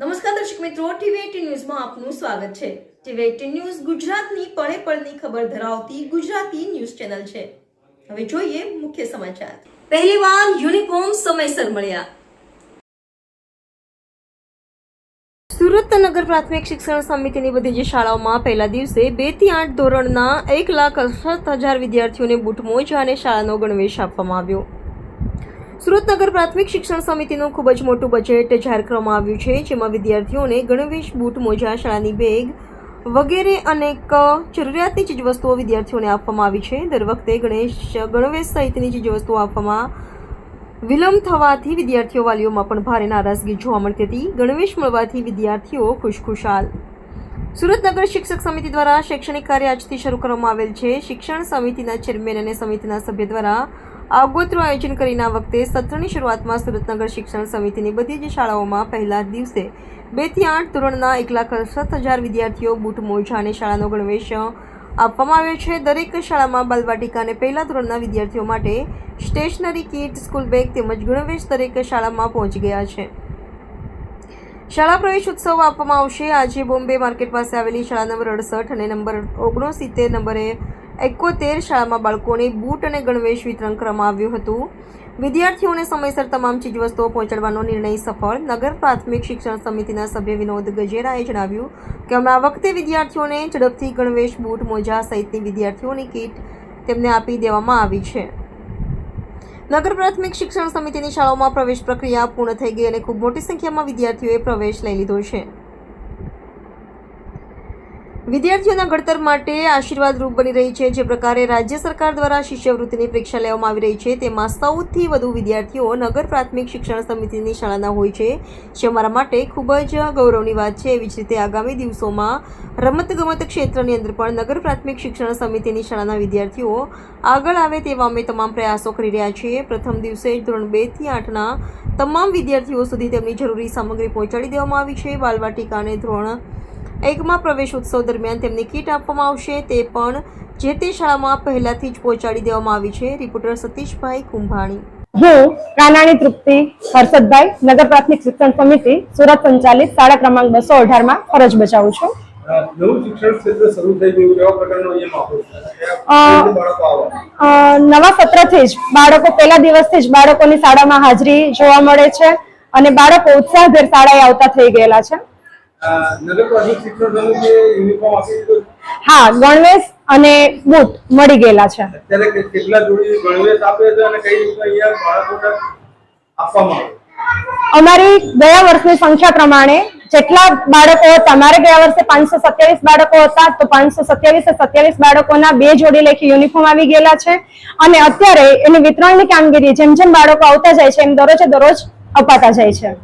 નમસ્કાર દર્શક મિત્રો ટીવી ન્યૂઝમાં આપનું સ્વાગત છે. ટીવી એટીન ન્યૂઝ ગુજરાતની પળે પળની ખબર ધરાવતી ગુજરાતી ન્યૂઝ ચેનલ છે. હવે જોઈએ મુખ્ય સમાચાર. પહેલીવાર યુનિફોર્મ સમયસર મળ્યા. સુરત નગર પ્રાથમિક શિક્ષણ સમિતિની બધી જ શાળાઓમાં પહેલા દિવસે બેથી આઠ ધોરણના એક લાખ અડસઠ હજાર વિદ્યાર્થીઓને બૂટ મોજા અને શાળાનો ગણવેશ આપવામાં આવ્યો. સુરતનગર પ્રાથમિક શિક્ષણ સમિતિનું ખૂબ જ મોટું બજેટ જાહેર કરવામાં આવ્યું છે, જેમાં વિદ્યાર્થીઓને ગણવેશ, બૂટ, મોજા, શાળાની બેગ વગેરે અનેક જરૂરિયાતની ચીજવસ્તુઓ વિદ્યાર્થીઓને આપવામાં આવી છે. દર વખતે ગણેશ, ગણવેશ સહિતની ચીજવસ્તુઓ આપવામાં વિલંબ થવાથી વિદ્યાર્થીઓ વાલીઓમાં પણ ભારે નારાજગી જોવા મળતી હતી. ગણવેશ મળવાથી વિદ્યાર્થીઓ ખુશખુશાલ. સુરતનગર શિક્ષક સમિતિ દ્વારા શૈક્ષણિક કાર્ય આજથી શરૂ કરવામાં આવેલ છે. શિક્ષણ સમિતિના ચેરમેન અને સમિતિના સભ્ય દ્વારા આગોતરું આયોજન કરીને આ વખતે સત્રની શરૂઆતમાં સુરતનગર શિક્ષણ સમિતિની બધી જ શાળાઓમાં પહેલા દિવસે બેથી આઠ ધોરણના એક લાખ અડસઠ હજાર વિદ્યાર્થીઓ બૂટ, મોજા અને શાળાનો ગણવેશ આપવામાં આવ્યો છે. દરેક શાળામાં બાલવાટિકા અને પહેલા ધોરણના વિદ્યાર્થીઓ માટે સ્ટેશનરી કીટ, સ્કૂલ બેગ તેમજ ગણવેશ દરેક શાળામાં પહોંચી ગયા છે. શાળા પ્રવેશ ઉત્સવ આપવામાં આવશે. આજે બોમ્બે માર્કેટ પાસે આવેલી શાળા નંબર અડસઠ અને નંબર ઓગણસિત્તેર નંબરે એકોતેર શાળામાં બાળકોને બૂટ અને ગણવેશ વિતરણ કરવામાં આવ્યું હતું. વિદ્યાર્થીઓને સમયસર તમામ ચીજવસ્તુઓ પહોંચાડવાનો નિર્ણય સફળ નગર પ્રાથમિક શિક્ષણ સમિતિના સભ્ય વિનોદ ગજેરાએ જણાવ્યું કે અમે આ વખતે વિદ્યાર્થીઓને ઝડપથી ગણવેશ, બૂટ, મોજા સહિતની વિદ્યાર્થીઓની કીટ તેમને આપી દેવામાં આવી છે. નગર પ્રાથમિક શિક્ષણ સમિતિની શાળાઓમાં પ્રવેશ પ્રક્રિયા પૂર્ણ થઈ ગઈ અને ખૂબ મોટી સંખ્યામાં વિદ્યાર્થીઓએ પ્રવેશ લઈ લીધો છે. વિદ્યાર્થીઓના ઘડતર માટે આશીર્વાદરૂપ બની રહી છે. જે પ્રકારે રાજ્ય સરકાર દ્વારા શિષ્યવૃત્તિની પરીક્ષા લેવામાં આવી રહી છે, તેમાં સૌથી વધુ વિદ્યાર્થીઓ નગર પ્રાથમિક શિક્ષણ સમિતિની શાળાના હોય છે. જે અમારા માટે ખૂબ જ ગૌરવની વાત છે. એવી જ રીતે આગામી દિવસોમાં રમતગમત ક્ષેત્રની અંદર પણ નગર પ્રાથમિક શિક્ષણ સમિતિની શાળાના વિદ્યાર્થીઓ આગળ આવે તેવા અમે તમામ પ્રયાસો કરી રહ્યા છીએ. પ્રથમ દિવસે ધોરણ બેથી આઠના તમામ વિદ્યાર્થીઓ સુધી તેમની જરૂરી સામગ્રી પહોંચાડી દેવામાં આવી છે. બાલવાટિકા અને ધોરણ એકમાં પ્રવેશ ઉત્સવ દરમિયાન તેમને કીટ આપવામાં આવશે. તે પણ જે તે શાળામાં પહેલાથી જ પહોંચાડી દેવામાં આવી છે. રિપોર્ટર સતીશભાઈ કુંભાણી. હું કાનાણી તૃપ્તિ હર્ષદભાઈ નગર પ્રાથમિક શિક્ષણ સમિતિ સુરત સંચાલિત શાળા ક્રમાંક બસો અઢારમાં ફરજ બજાવું છું. નવા સત્રથી જ બાળકો પહેલા દિવસથી જ બાળકોની શાળામાં હાજરી જોવા મળે છે અને બાળકો ઉત્સાહભેર શાળાએ આવતા થઈ ગયેલા છે. હા ગણવેશ અને બૂટ મળી ગયેલા છે. અમારી ગયા વર્ષની સંખ્યા પ્રમાણે જેટલા બાળકો હતા મારે ગયા વર્ષે પાંચસો સત્યાવીસ બાળકો હતા તો પાંચસો સત્યાવીસ સત્યાવીસ બાળકોના બે જોડી લેખી યુનિફોર્મ આવી ગયેલા છે. અને અત્યારે એની વિતરણની કામગીરી જેમ જેમ બાળકો આવતા જાય છે એમ દરરોજે દરરોજ અપાતા જાય છે.